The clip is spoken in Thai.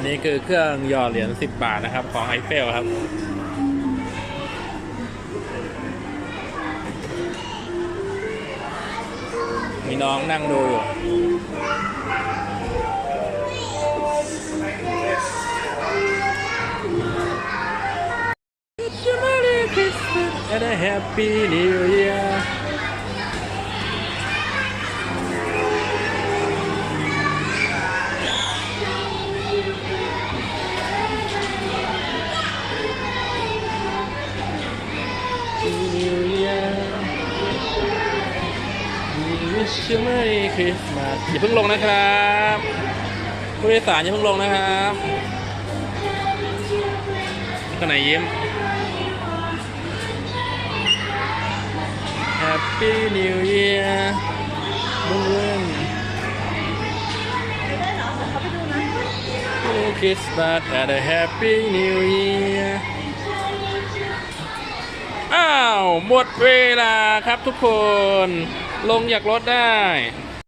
อันนี้คือเครื่องหยอดเหรียญ10 บาทนะครับ ของไอเฟลครับมีน้องนั่งดูอยู่ It's a Merry Christmas and a Happy New Year นิวเยียร์วิชเมอรี่คริสต์มาสอย่าเพิ่งลงนะครับผู้โดยสารอย่าเพิ่งลงนะครับคนไหนยิ้ม Happy New Year บุ้งเรื่อง Merry Christmas and a Happy New Year อ้าว หมดเวลาครับทุกคน ลงจากรถได้